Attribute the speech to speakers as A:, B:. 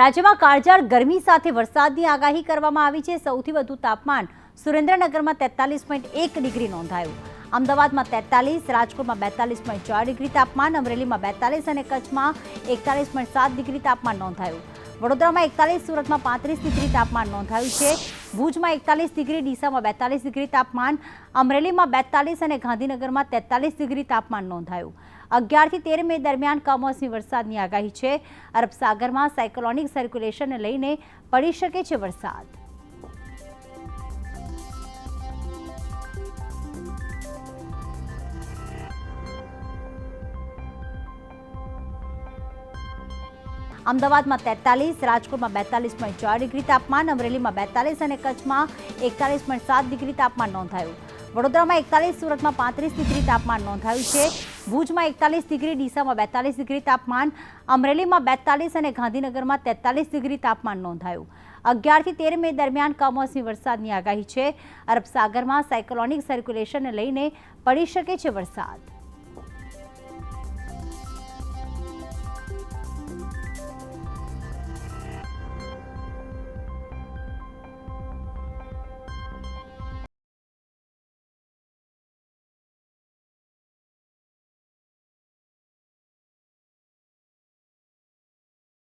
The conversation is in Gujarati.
A: રાજ્યમાં કાળઝાળ ગરમી સાથે વરસાદની આગાહી કરવામાં આવી છે. સૌથી વધુ તાપમાન સુરેન્દ્રનગરમાં તેતાલીસ પોઈન્ટ એક ડિગ્રી નોંધાયું. અમદાવાદમાં તેતાલીસ, રાજકોટમાં બેતાલીસ પોઈન્ટ ચાર ડિગ્રી તાપમાન, અમરેલીમાં બેતાલીસ અને કચ્છમાં એકતાલીસ પોઈન્ટ સાત ડિગ્રી તાપમાન નોંધાયું. વડોદરામાં એકતાલીસ, સુરતમાં પાંત્રીસ ડિગ્રી તાપમાન નોંધાયું છે. ભુજમાં એકતાલીસ ડિગ્રી, ડીસામાં બેતાલીસ ડિગ્રી તાપમાન, અમરેલીમાં બેતાલીસ અને ગાંધીનગરમાં તેતાલીસ ડિગ્રી તાપમાન નોંધાયું. અગિયારથી તેર મે દરમિયાન કમોસમી વરસાદની આગાહી છે. અરબ સાગરમાં સાયક્લોનિક સર્ક્યુલેશનને લઈને પડી શકે છે વરસાદ. અમદાવાદમાં તેતાલીસ, રાજકોટમાં બેતાલીસ પોઈન્ટ ચાર ડિગ્રી તાપમાન, અમરેલીમાં બેતાલીસ અને કચ્છમાં એકતાલીસ પોઈન્ટ સાત ડિગ્રી તાપમાન નોંધાયું. વડોદરામાં એકતાલીસ, સુરતમાં પાંત્રીસ ડિગ્રી તાપમાન નોંધાયું છે. ભુજમાં એકતાલીસ ડિગ્રી, ડીસામાં બેતાલીસ ડિગ્રી તાપમાન, અમરેલીમાં બેતાલીસ અને ગાંધીનગરમાં તેતાલીસ ડિગ્રી તાપમાન નોંધાયું. અગિયારથી તેર મે દરમિયાન કમોસમી વરસાદની આગાહી છે. અરબ સાગરમાં સાયક્લોનિક સર્ક્યુલેશનને લઈને પડી શકે છે વરસાદ.